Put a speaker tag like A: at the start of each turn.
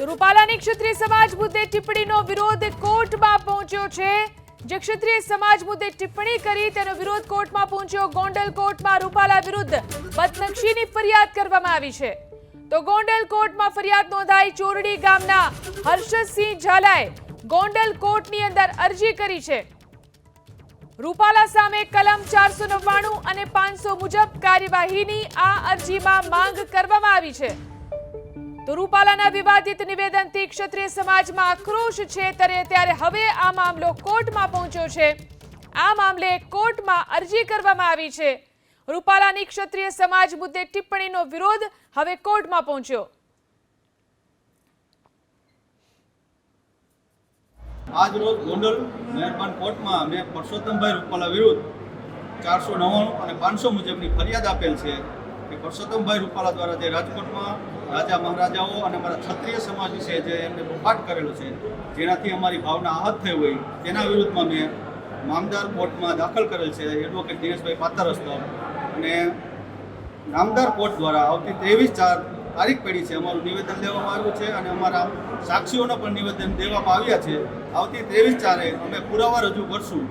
A: રૂપાલાની ક્ષત્રિય સમાજ મુદ્દે ટિપ્પણીનો વિરોધ કોર્ટમાં પહોંચ્યો છે. જે ક્ષત્રિય સમાજ મુદ્દે ટિપ્પણી કરી તેનો વિરોધ કોર્ટમાં પહોંચ્યો. ગોંડલ કોર્ટમાં રૂપાલા વિરુદ્ધ બદનક્ષીની ફરિયાદ કરવામાં આવી છે. તો ગોંડલ કોર્ટમાં ફરિયાદ નોંધાઈ ચોરડી ગામના હર્ષદસિંહ ઝાલાએ ગોંડલ કોર્ટની અંદર અરજી કરી છે. રૂપાલા સામે કલમ ચારસો નવ્વાણું અને પાંચસો મુજબ કાર્યવાહીની આ અરજીમાં માંગ કરવામાં આવી છે. તો રૂપાલાના વિવાદિત નિવેદનથી ક્ષત્રિય સમાજમાં આક્રોશ છે ત્યારે હવે આ મામલો કોર્ટમાં પહોંચ્યો છે. આ મામલે કોર્ટમાં અરજી કરવામાં આવી છે. રૂપાલાની ક્ષત્રિય સમાજ મુદ્દે ટિપ્પણીનો વિરોધ હવે કોર્ટમાં પહોંચ્યો.
B: આજ રોજ ગોંડલ મહેરબાન કોર્ટમાં મેં પરસોત્તમભાઈ રૂપાલા વિરુદ્ધ ચારસો નવ્વાણું અને પાંચસો મુજબની ફરિયાદ આપેલ છે. કે પરસોત્તમભાઈ રૂપાલા દ્વારા જે રાજકોટમાં રાજા મહારાજાઓ અને અમારા ક્ષત્રિય સમાજ વિશે જે એમને બફાટ કરેલો છે, જેનાથી અમારી ભાવના આહત થઈ હોય, તેના વિરુદ્ધમાં મેં મામદાર કોર્ટમાં દાખલ કરેલ છે, એડવોકેટ દિનેશભાઈ પાતરસ્તર અને નામદાર કોર્ટ દ્વારા આવતી ત્રેવીસ ચાર તારીખ પડી છે, અમારું નિવેદન લેવામાં આવ્યું છે અને અમારા સાક્ષીઓના પણ નિવેદન દેવામાં આવ્યા છે. આવતી ત્રેવીસ ચારે અમે પુરાવા રજૂ કરશું.